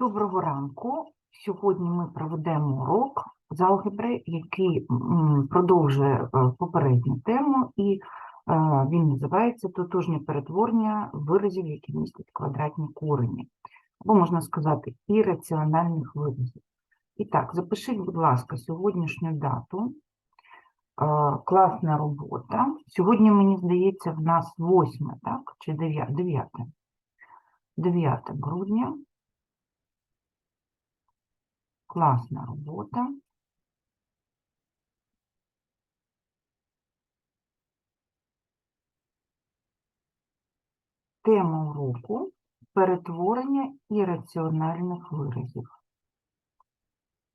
Доброго ранку. Сьогодні ми проведемо урок з алгебри, який продовжує е, попередню тему, і е, він називається тотожні перетворення виразів, які містять квадратні корені, або можна сказати, ірраціональних виразів. І так, запишіть, будь ласка, сьогоднішню дату. Е, Класна робота. Сьогодні, мені здається, в нас 8, так? Чи 9? 9. 9 грудня. Класна робота. Тема уроку перетворення ірраціональних виразів.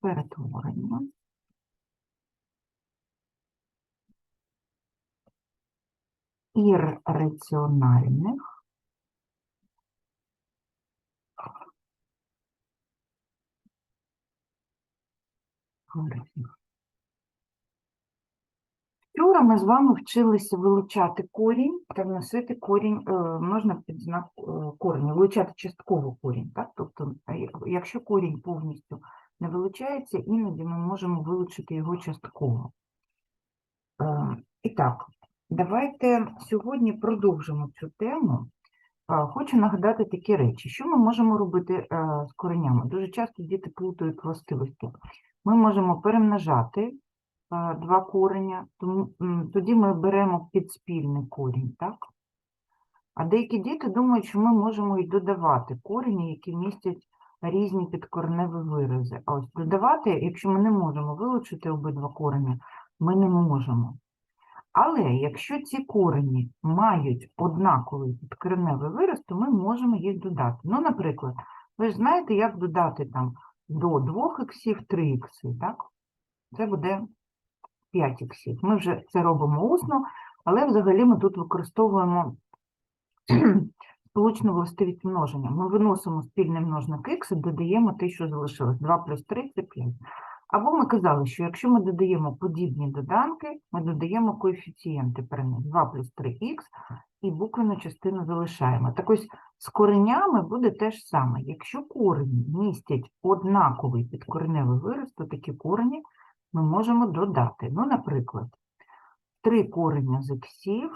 Перетворення. Ірраціональних виразів. Вчора ми з вами вчилися вилучати корінь та вносити корінь, е, можна під знак е, кореня, вилучати частково корінь. Так? Тобто, якщо корінь повністю не вилучається, іноді ми можемо вилучити його частково. Е, І так, давайте сьогодні продовжимо цю тему. Е, Хочу нагадати такі речі. Що ми можемо робити е, з коренями? Дуже часто діти плутають властивості. Ми можемо перемножати е, два кореня, тоді ми беремо підспільний корінь, так? А деякі діти думають, що ми можемо і додавати корені, які містять різні підкореневі вирази. А ось додавати, якщо ми не можемо вилучити обидва корені, ми не можемо. Але якщо ці корені мають однаковий підкореневий вираз, то ми можемо їх додати. Ну, наприклад, ви ж знаєте, як додати там до 2 іксів 3 ікси, так? Це буде 5 іксів. Ми вже це робимо усно, але взагалі ми тут використовуємо сполучну властивість множення. Ми виносимо спільний множник х і додаємо те, що залишилось. 2 плюс 3 – це 5. Або ми казали, що якщо ми додаємо подібні доданки, ми додаємо коефіцієнти при них 2 плюс 3х і буквену частину залишаємо. Так ось з коренями буде те ж саме. Якщо корені містять однаковий підкореневий вираз, то такі корені ми можемо додати. Ну, наприклад, 3 корення з іксів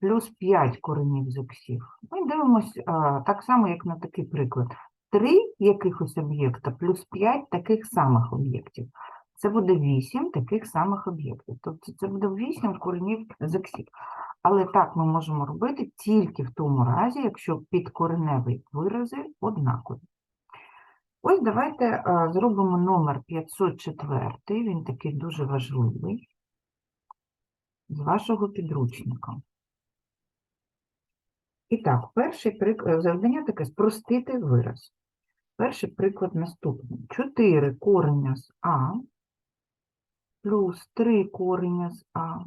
плюс 5 коренів з іксів. Ми дивимося так само, як на такий приклад. 3 якихось об'єкта плюс 5 таких самих об'єктів. Це буде 8 таких самих об'єктів. Тобто це буде 8 коренів з іксів. Але так ми можемо робити тільки в тому разі, якщо підкореневі вирази однакові. Ось давайте а, зробимо номер 504, він такий дуже важливий, з вашого підручника. І так, приклад, завдання таке спростити вираз. Перший приклад наступний. 4 корення з А плюс 3 корення з А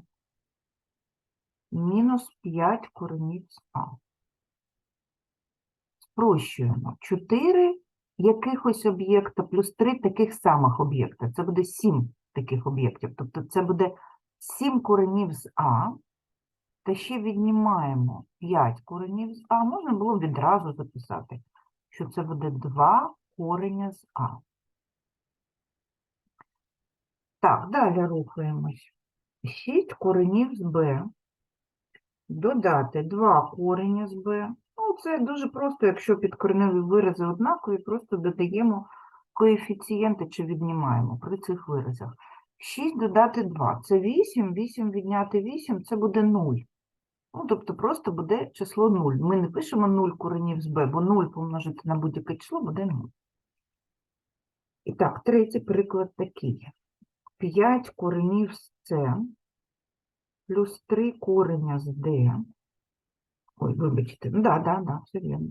мінус 5 коренів з А. Спрощуємо. 4 якихось об'єкта плюс 3 таких самих об'єкта. Це буде 7 таких об'єктів. Тобто це буде 7 коренів з А, та ще віднімаємо 5 коренів з А. Можна було відразу записати, що це буде 2 кореня з А. Так, далі рухаємось. 6 коренів з Б. Додати 2 кореня з Б. Ну, це дуже просто, якщо підкореневі вирази однакові, просто додаємо коефіцієнти чи віднімаємо при цих виразах. 6 додати 2 – це 8, 8 відняти 8 – це буде 0. Ну, тобто просто буде число 0. Ми не пишемо 0 коренів з b, бо 0 помножити на будь-яке число буде 0. І так, третій приклад такий. 5 коренів з c плюс 3 кореня з d. Ой, вибачте, да, да, да, все вірно.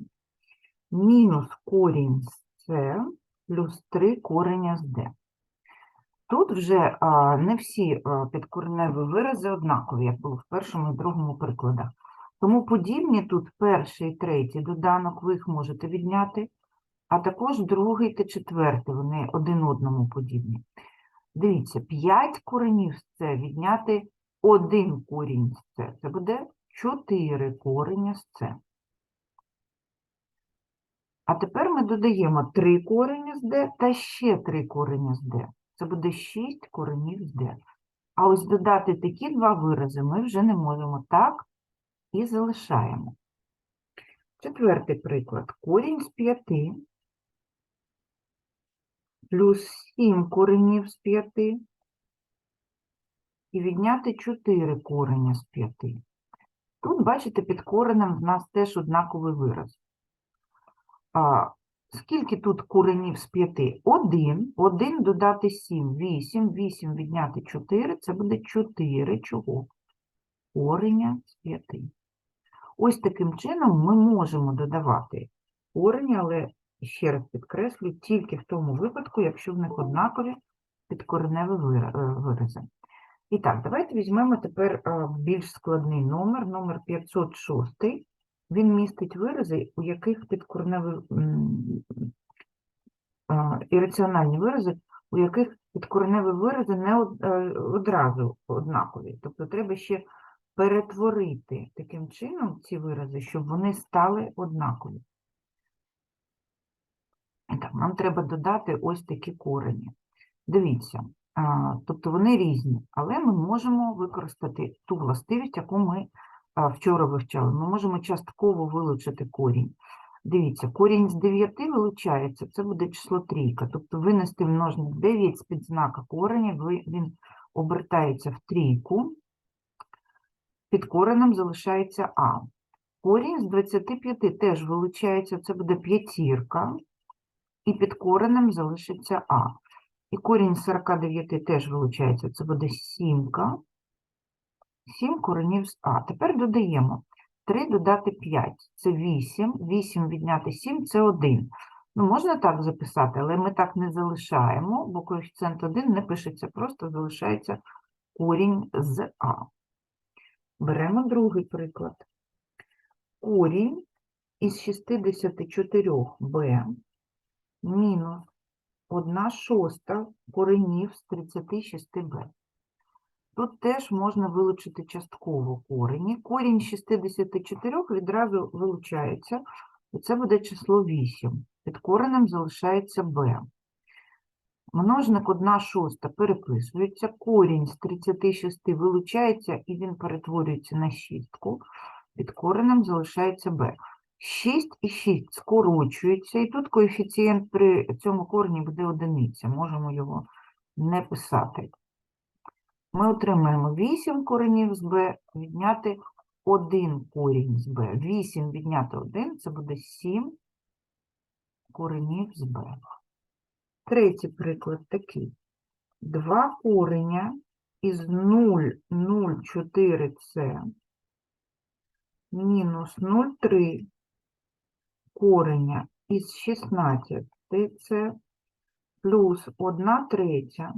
Мінус корінь з c плюс 3 кореня з d. Тут вже а, не всі підкореневі вирази однакові, як було в першому і другому прикладах. Тому подібні тут перший і третій доданок ви їх можете відняти, а також другий та четвертий, вони один одному подібні. Дивіться, 5 коренів з це відняти один корінь з це. Це буде 4 корення з це. А тепер ми додаємо 3 корені з d та ще 3 корені з d. Це буде 6 коренів з d. А ось додати такі два вирази ми вже не можемо. Так і залишаємо. Четвертий приклад. Корінь з 5 плюс 7 коренів з 5 і відняти 4 кореня з 5. Тут, бачите, під коренем в нас теж однаковий вираз. Скільки тут коренів з 5? 1. 1 додати 7, 8. 8 відняти 4, це буде 4 чого? Кореня з 5. Ось таким чином ми можемо додавати корені, але ще раз підкреслю, тільки в тому випадку, якщо в них однакові підкореневі е, вирази. І так, давайте візьмемо тепер е, більш складний номер, номер 506. Він містить вирази, у яких а, ірраціональні вирази, у яких підкореневі вирази не е, одразу однакові. Тобто треба ще перетворити таким чином ці вирази, щоб вони стали однакові. Так, нам треба додати ось такі корені. Дивіться, тобто вони різні, але ми можемо використати ту властивість, яку ми вчора вивчали. Ми можемо частково вилучити корінь. Дивіться, корінь з 9 вилучається, це буде число трійка. Тобто винести множник 9 з-під знака кореня, він обертається в трійку, під коренем залишається А. Корінь з 25 теж вилучається, це буде п'ятірка, і під коренем залишиться А. І корінь з 49 теж вилучається, це буде сімка. 7 коренів з А. Тепер додаємо 3 додати 5, це 8, 8 відняти 7 це 1. Ну, можна так записати, але ми так не залишаємо, бо коефіцієнт 1 не пишеться, просто залишається корінь з А. Беремо другий приклад. Корінь із 64b мінус 1 шоста коренів з 36b. Тут теж можна вилучити частково корені. Корінь з 64 відразу вилучається, і це буде число 8. Під коренем залишається b. Множник 1 шоста переписується, корінь з 36 вилучається, і він перетворюється на шістку. Під коренем залишається b. 6 і 6 скорочуються, і тут коефіцієнт при цьому корені буде одиниця. Можемо його не писати. Ми отримаємо 8 коренів з b, відняти 1 корінь з b. 8 відняти 1 це буде 7 коренів з b. Третій приклад такий. 2 кореня із 0,04c мінус 0,3 кореня із 16c плюс 1 третя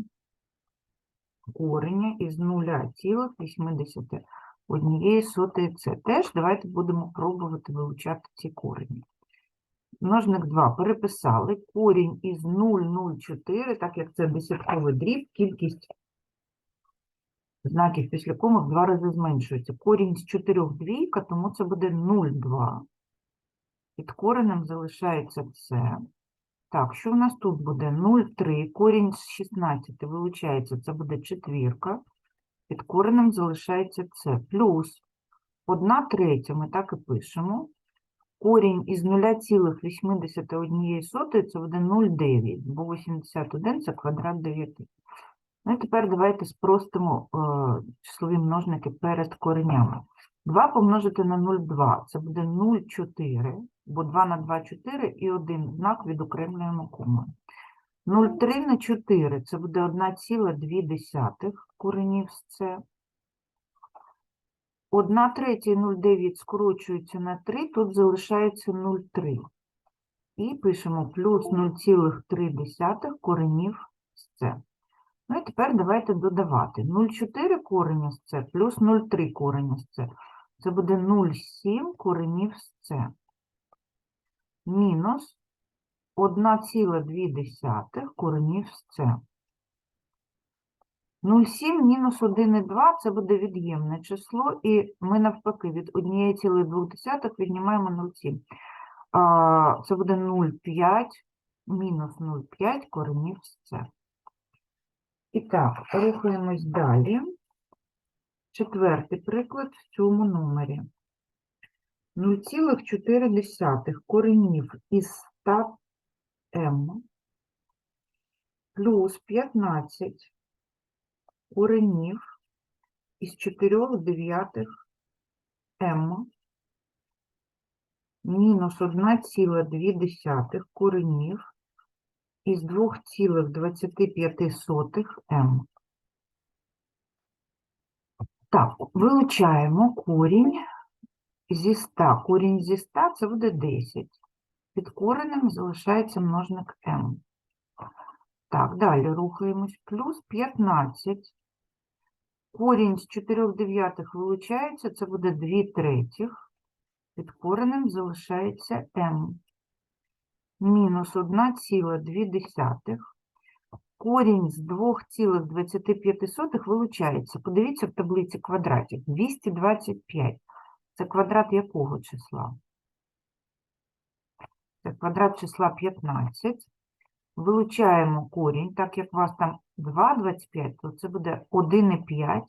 кореня із 0,81 сотої це. Теж давайте будемо пробувати вилучати ці корені. Множник 2 переписали. Корінь із 0,04, так як це десятковий дріб, кількість знаків після комах в два рази зменшується. Корінь з 4 двійка, тому це буде 0,2. Під коренем залишається це. Так, що в нас тут буде? 0,3. Корінь з 16 вилучається, це буде четвірка. Під коренем залишається це. Плюс 1 третя, ми так і пишемо. Корінь із 0,81 це буде 0,9, бо 81 це квадрат 9. Ну і тепер давайте спростимо е, числові множники перед коренями. 2 помножити на 0,2 це буде 0,4, бо 2 на 2 – 4 і один знак відокремлюємо комою. 0,3 на 4 це буде 1,2 коренів з це. 1 третя і 0,9 скорочуються на 3, тут залишається 0,3. І пишемо плюс 0,3 коренів з це. Ну і тепер давайте додавати. 0,4 кореня з це плюс 0,3 кореня з це. Це буде 0,7 коренів з це. Мінус 1,2 коренів з це. 0,7 мінус 1,2 це буде від'ємне число, і ми навпаки від 1,2 віднімаємо 0,7. це буде 0,5, мінус 0,5 коренів з С. І так, рухаємось далі. Четвертий приклад в цьому номері. 0,4 коренів із 100 м плюс 15 коренів із 4 дев'ятих м мінус 1,2 коренів із 2,25 м. Так, вилучаємо корінь зі 100. Корінь зі 100 це буде 10. Під коренем залишається множник m. Так, далі рухаємось. Плюс 15. Корінь з 4 дев'ятих вилучається, це буде 2 третіх. Під коренем залишається m. Мінус 1,2. Корінь з 2,25 вилучається. Подивіться в таблиці квадратів. 225. Це квадрат якого числа? Це квадрат числа 15. Вилучаємо корінь, так як у вас там 2,25, то це буде 1,5.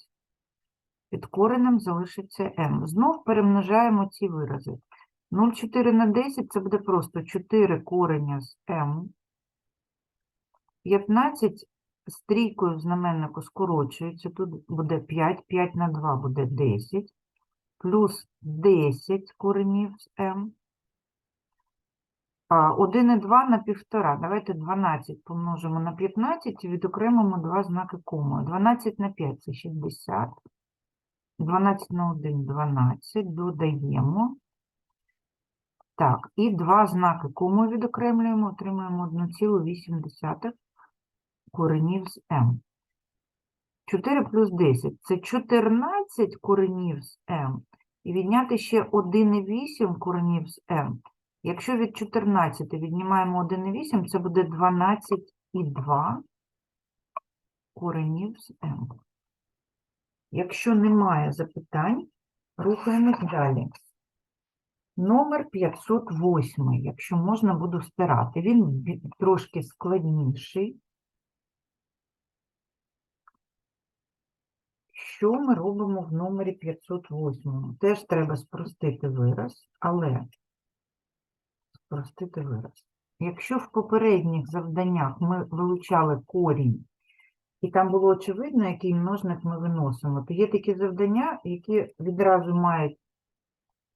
Під коренем залишиться m. Знов перемножаємо ці вирази. 0,4 на 10 це буде просто 4 кореня з m. 15 з трійкою в знаменнику скорочується. Тут буде 5, 5 на 2 буде 10. Плюс 10 коренів з m. 1 і 2 на 1,5. Давайте 12 помножимо на 15 і відокремимо два знаки комою. 12 на 5 – це 60. 12 на 1 – 12. Додаємо. Так, і два знаки комою відокремлюємо, отримуємо 1,8 коренів з m. 4 плюс 10 – це 14 коренів з m. І відняти ще 1,8 коренів з m. Якщо від 14 віднімаємо 1,8, це буде 12,2 коренів з m. Якщо немає запитань, рухаємось далі. Номер 508, якщо можна, буду стирати. Він трошки складніший. Що ми робимо в номері 508? Теж треба спростити вираз, але спростити вираз. Якщо в попередніх завданнях ми вилучали корінь, і там було очевидно, який множник ми виносимо, то є такі завдання, які відразу мають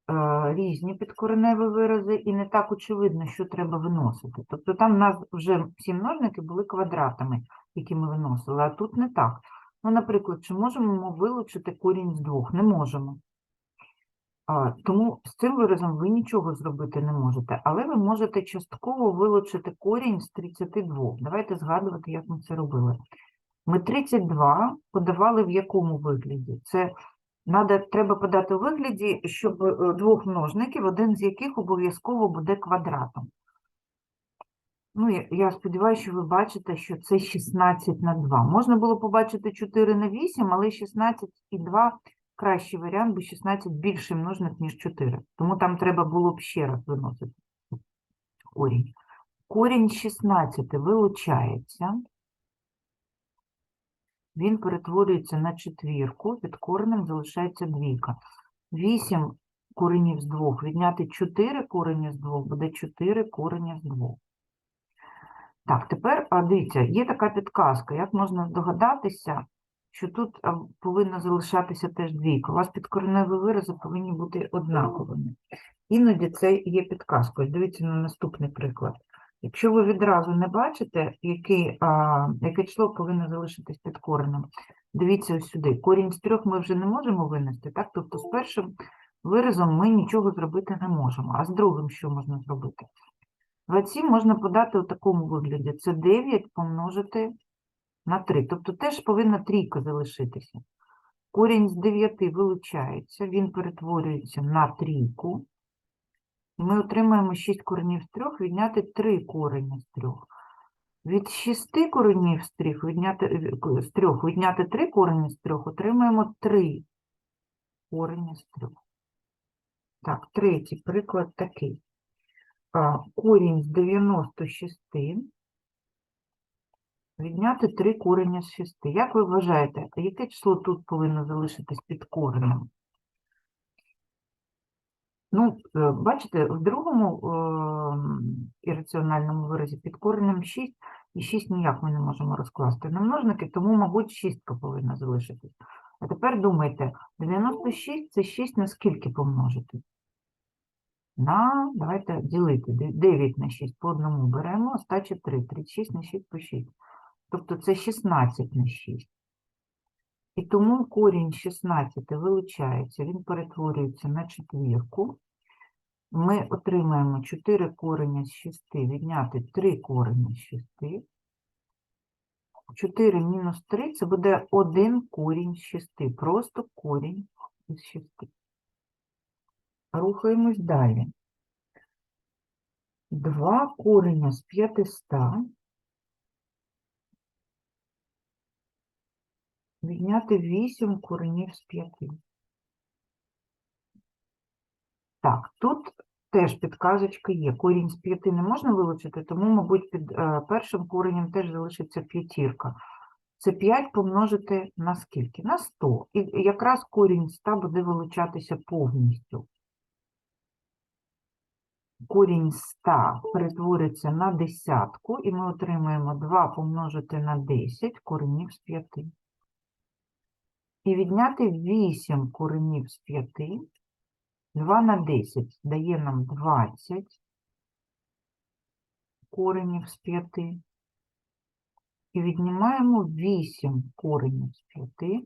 е, різні підкореневі вирази, і не так очевидно, що треба виносити. Тобто там у нас вже всі множники були квадратами, які ми виносили, а тут не так. Ну, наприклад, чи можемо ми вилучити корінь з двох? Не можемо. А, тому з цим виразом ви нічого зробити не можете, але ви можете частково вилучити корінь з 32. Давайте згадувати, як ми це робили. Ми 32 подавали в якому вигляді? Це надо, треба подати у вигляді, щоб е, двох множників, один з яких обов'язково буде квадратом. Ну, я, сподіваюся, що ви бачите, що це 16 на 2. Можна було побачити 4 на 8, але 16 і 2 кращий варіант, бо 16 більший множник, ніж 4. Тому там треба було б ще раз виносити корінь. Корінь 16 вилучається. Він перетворюється на четвірку, під коренем залишається двійка. 8 коренів з 2 відняти 4 корені з 2 буде 4 корені з 2. Так, тепер, дивіться, є така підказка, як можна здогадатися, що тут а, повинна залишатися теж двійка. У вас підкореневі вирази повинні бути однаковими. Іноді це є підказкою. Дивіться на наступний приклад. Якщо ви відразу не бачите, який, а, яке число повинно залишитись під коренем, дивіться ось сюди. Корінь з трьох ми вже не можемо винести, так? Тобто з першим виразом ми нічого зробити не можемо. А з другим що можна зробити? 27 можна подати у такому вигляді. Це 9 помножити на 3. Тобто теж повинна трійка залишитися. Корінь з 9 вилучається, він перетворюється на трійку. Ми отримаємо 6 коренів з 3, відняти 3 корені з 3. Від 6 коренів з 3 відняти, з 3, відняти 3 корені з 3, отримаємо 3 корені з 3. Так, третій приклад такий. Корінь з 96 відняти 3 корення з 6. Як ви вважаєте, яке число тут повинно залишитись під коренем? Ну, е, бачите, в другому е, ірраціональному виразі під коренем 6, і 6 ніяк ми не можемо розкласти на множники, тому, мабуть, 6 повинна залишитись. А тепер думайте, 96 – це 6 на скільки помножити? На, давайте ділити, 9 на 6 по одному беремо, остача 3, 36 на 6 по 6. Тобто це 16 на 6. І тому корінь 16 вилучається, він перетворюється на четвірку. Ми отримаємо 4 корення з 6, відняти 3 корення з 6. 4 мінус 3 це буде 1 корінь з 6, просто корінь із 6. Рухаємось далі. 2 корення з 500 відняти 8 коренів з 5. Так, тут теж підказочка є. Корінь з 5 не можна вилучити, тому, мабуть, під е, першим коренем теж залишиться п'ятірка. Це 5 помножити на скільки? На 100. І якраз корінь 100 буде вилучатися повністю. Корінь 100 перетвориться на десятку, і ми отримаємо 2 помножити на 10 коренів з 5. І відняти 8 коренів з 5, 2 на 10 дає нам 20 коренів з 5. І віднімаємо 8 коренів з 5.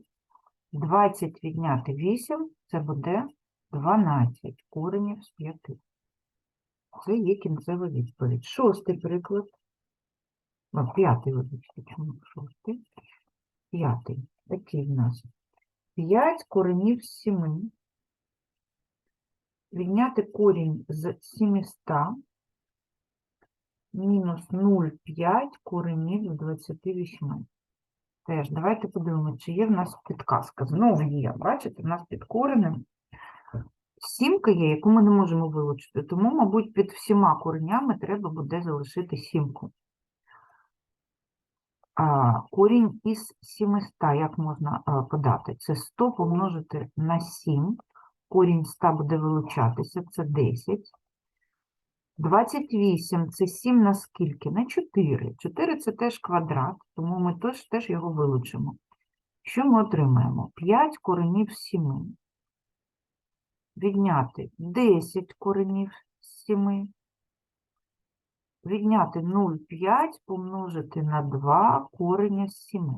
20 відняти 8 – це буде 12 коренів з 5. Це є кінцева відповідь. Шостий приклад. О, п'ятий, вибачте, чому шостий? П'ятий. Такий в нас. 5 коренів з 7. Відняти корінь з 700 мінус 0,5 коренів з 28. Теж давайте подивимося, чи є в нас підказка. Знову є, бачите, в нас під коренем сімка є, яку ми не можемо вилучити, тому, мабуть, під всіма коренями треба буде залишити сімку. А, корінь із 700, як можна подати? Це 100 помножити на 7. Корінь 100 буде вилучатися, це 10. 28 – це 7 на скільки? На 4. 4 – це теж квадрат, тому ми теж, теж його вилучимо. Що ми отримаємо? 5 коренів 7. Відняти 10 коренів з 7. Відняти 0,5 помножити на 2 корення з 7.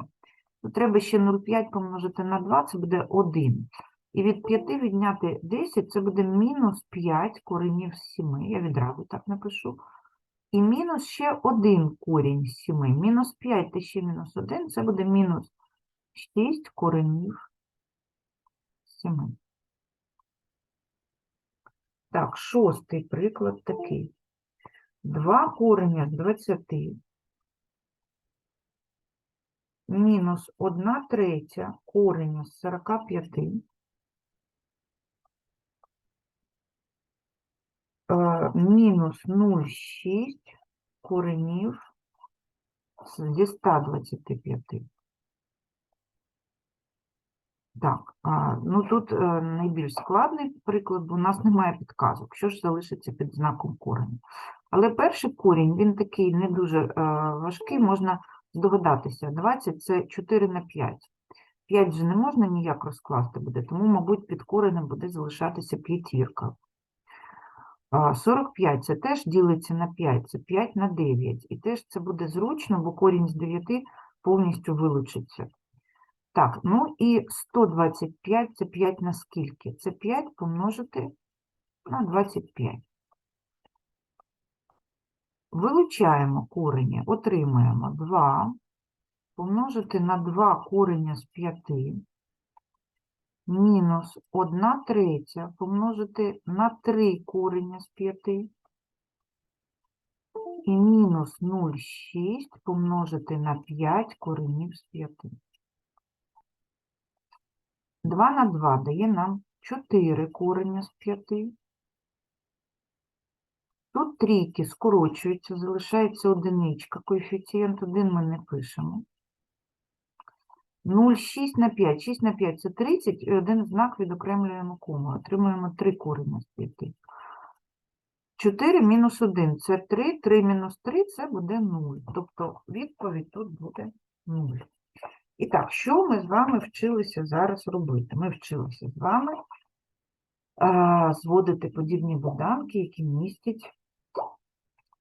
Тут треба ще 0,5 помножити на 2, це буде 1. І від 5 відняти 10, це буде мінус 5 коренів з 7. Я відразу так напишу. І мінус ще 1 корінь з 7. Мінус 5 та ще мінус 1, це буде мінус 6 коренів з 7. Так, шостий приклад такий. 2 корення з 20 мінус 1 третя кореня з 45 е, мінус 0,6 коренів зі 125. Так, ну тут е, найбільш складний приклад, бо у нас немає підказок. Що ж залишиться під знаком кореня? Але перший корінь, він такий не дуже е, важкий, можна здогадатися. 20 – це 4 на 5. 5 же не можна ніяк розкласти буде, тому, мабуть, під коренем буде залишатися п'ятірка. 45 – це теж ділиться на 5, це 5 на 9. І теж це буде зручно, бо корінь з 9 повністю вилучиться. Так, ну і 125 – це 5 на скільки? Це 5 помножити на 25. Вилучаємо корені, отримаємо 2 помножити на 2 корення з 5 мінус 1 третя помножити на 3 корення з 5 і мінус 0,6 помножити на 5 коренів з 5. 2 на 2 дає нам 4 корення з 5. Тут трійки скорочуються, залишається одиничка. Коефіцієнт 1 ми не пишемо. 0, 6 на 5. 6 на 5 – це 30, і один знак відокремлюємо кому. Отримуємо 3 корення з 5. 4 мінус 1 – це 3, 3 мінус 3 – це буде 0. Тобто відповідь тут буде 0. І так, що ми з вами вчилися зараз робити? Ми вчилися з вами а, зводити подібні доданки, які містять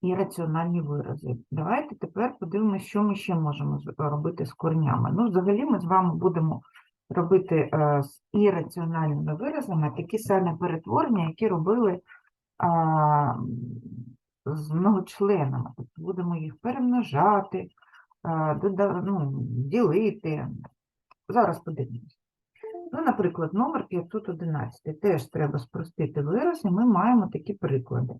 ірраціональні вирази. Давайте тепер подивимося, що ми ще можемо робити з корнями. Ну, взагалі, ми з вами будемо робити е, з ірраціональними виразами такі самі перетворення, які робили а, з многочленами. Тобто будемо їх перемножати, а, ну, ділити. Зараз подивимось. Ну, наприклад, номер 511. Теж треба спростити вираз, і ми маємо такі приклади.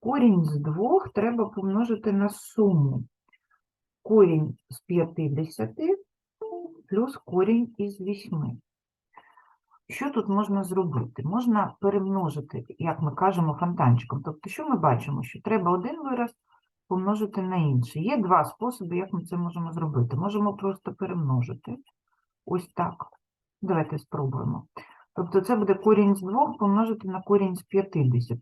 Корінь з двох треба помножити на суму. Корінь з 50 плюс корінь із 8. Що тут можна зробити? Можна перемножити, як ми кажемо, фонтанчиком. Тобто, що ми бачимо? Що треба один вираз помножити на інший. Є два способи, як ми це можемо зробити. Можемо просто перемножити. Ось так. Давайте спробуємо. Тобто це буде корінь з 2 помножити на корінь з 50.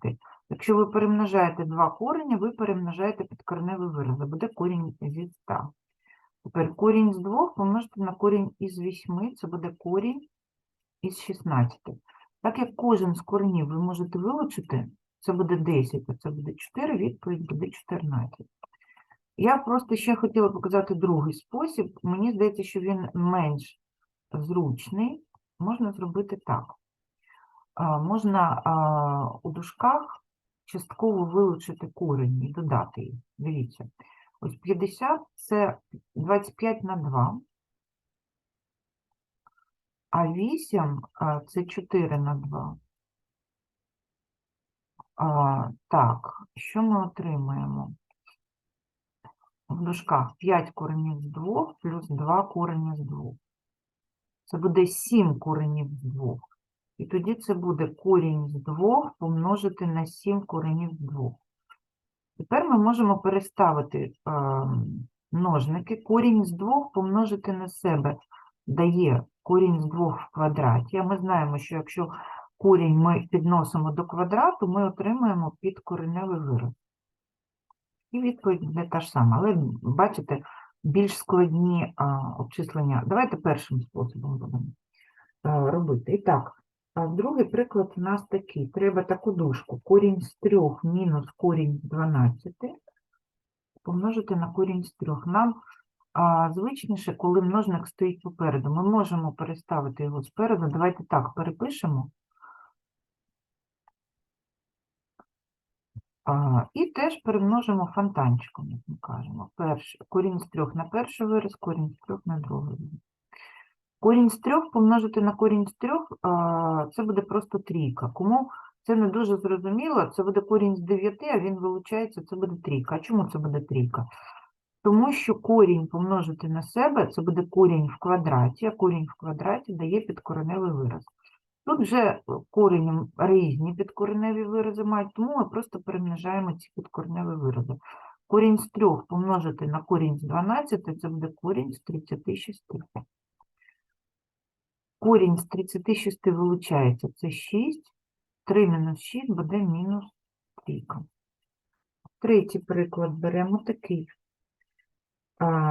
Якщо ви перемножаєте два корення, ви перемножаєте підкореневий вираз. Буде корінь зі 100. Тепер корінь з 2 помножити на корінь із 8, це буде корінь із 16. Так як кожен з коренів ви можете вилучити, це буде 10, а це буде 4, відповідь буде 14. Я просто ще хотіла показати другий спосіб. Мені здається, що він менш зручний. Можна зробити так. Можна у дужках частково вилучити корені і додати їх. Дивіться, ось 50 – це 25 на 2, а 8 – це 4 на 2. А, так, що ми отримаємо? В дужках 5 коренів з 2 плюс 2 корені з 2. Це буде 7 коренів з 2. І тоді це буде корінь з 2 помножити на 7 коренів з 2. Тепер ми можемо переставити е, множники. Корінь з 2 помножити на себе дає корінь з 2 в квадраті. А ми знаємо, що якщо корінь ми підносимо до квадрату, ми отримуємо підкореневий вираз. І відповідь буде та ж сама. Але бачите, більш складні а, обчислення. Давайте першим способом будемо а, робити. І так, а другий приклад у нас такий. Треба таку дужку. Корінь з 3 мінус корінь з 12 помножити на корінь з 3. Нам а, звичніше, коли множник стоїть попереду. Ми можемо переставити його спереду. Давайте так, перепишемо. А, і теж перемножимо фонтанчиком, як ми кажемо. Перш, корінь з 3 на перший вираз, корінь з 3 на другий вираз. Корінь з 3 помножити на корінь з 3, а, це буде просто трійка. Кому це не дуже зрозуміло, це буде корінь з 9, а він вилучається, це буде трійка. А чому це буде трійка? Тому що корінь помножити на себе, це буде корінь в квадраті, а корінь в квадраті дає підкореневий вираз. Тут вже коренем різні підкореневі вирази мають, тому ми просто перемножаємо ці підкореневі вирази. Корінь з 3 помножити на корінь з 12, це буде корінь з 36. Корінь з 36 вилучається, це 6. 3 мінус 6 буде мінус 3. Третій приклад беремо такий.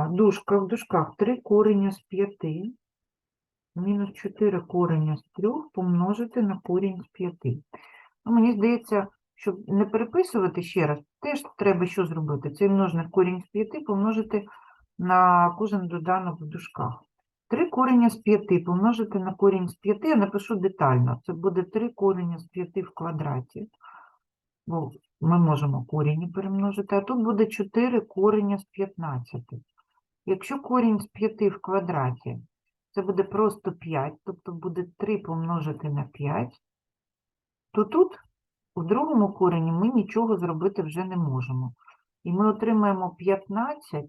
Дужка в дужках 3 корення з 5 мінус 4 корення з 3 помножити на корінь з 5. Ну, мені здається, щоб не переписувати ще раз, теж треба що зробити? Цей множник корінь з 5 помножити на кожен доданок в дужках. 3 корення з 5 помножити на корінь з 5, я напишу детально. Це буде 3 корення з 5 в квадраті. Бо ми можемо корінні перемножити, а тут буде 4 корення з 15. Якщо корінь з 5 в квадраті, це буде просто 5, тобто буде 3 помножити на 5, то тут у другому корені ми нічого зробити вже не можемо. І ми отримаємо 15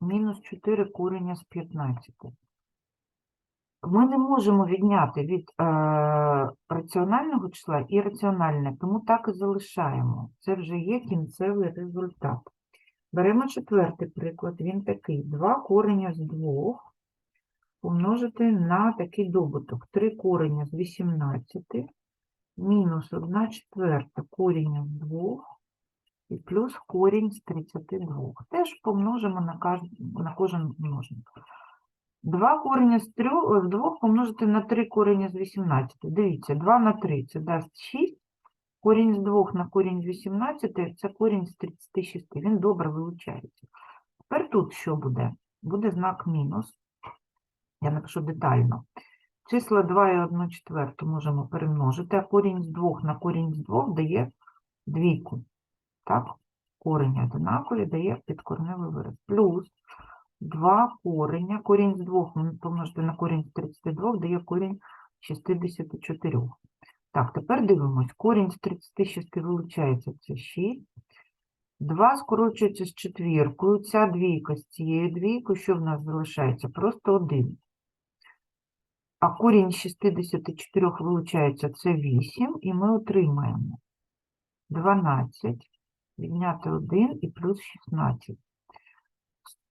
мінус 4 корення з 15. Ми не можемо відняти від е, раціонального числа ірраціональне, тому так і залишаємо. Це вже є кінцевий результат. Беремо четвертий приклад, він такий. 2 кореня з 2 помножити на такий добуток. 3 кореня з 18 мінус 1 четверта кореня з 2 і плюс корінь з 32. Теж помножимо на, каж... на кожен множник. 2 корення з 3, з 2 помножити на 3 корення з 18. Дивіться, 2 на 3 це дасть 6. Корінь з 2 на корінь з 18 це корінь з 36. Він добре вилучається. Тепер тут що буде? Буде знак мінус. Я напишу детально. Числа 2 і 1 четверту можемо перемножити, а корінь з 2 на корінь з 2 дає двійку. Так? Корені одинакові дає підкорневий вираз. Плюс 2 кореня. Корінь з 2 помножити на корінь з 32 дає корінь 64. Так, тепер дивимось. Корінь з 36 вилучається, це 6. 2 скорочується з четвіркою. Ця двійка з цією двійкою, що в нас залишається? Просто 1. А корінь з 64 вилучається, це 8, і ми отримаємо 12, відняти 1 і плюс 16.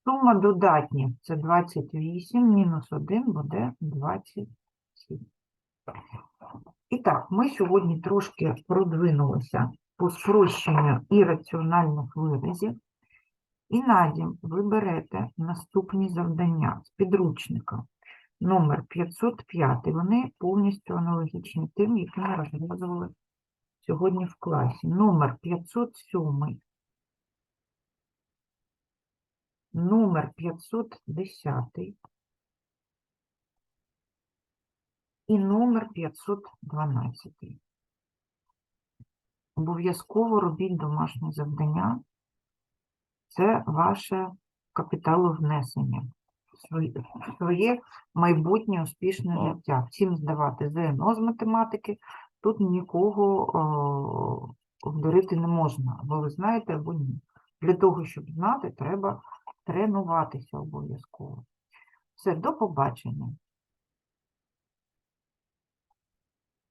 Сума додатня – це 28, мінус 1 буде 27. І так, ми сьогодні трошки продвинулися по спрощенню ірраціональних виразів. І надім ви берете наступні завдання з підручника номер 505. Вони повністю аналогічні тим, які ми розв'язували сьогодні в класі. Номер 507, номер 510 і номер 512. Обов'язково робіть домашнє завдання. Це ваше капіталовнесення своє- майбутнє успішне життя. Всім здавати ЗНО з математики. Тут нікого обдурити не можна, або ви знаєте, або ні. Для того, щоб знати, треба тренуватися обов'язково. Все, до побачення.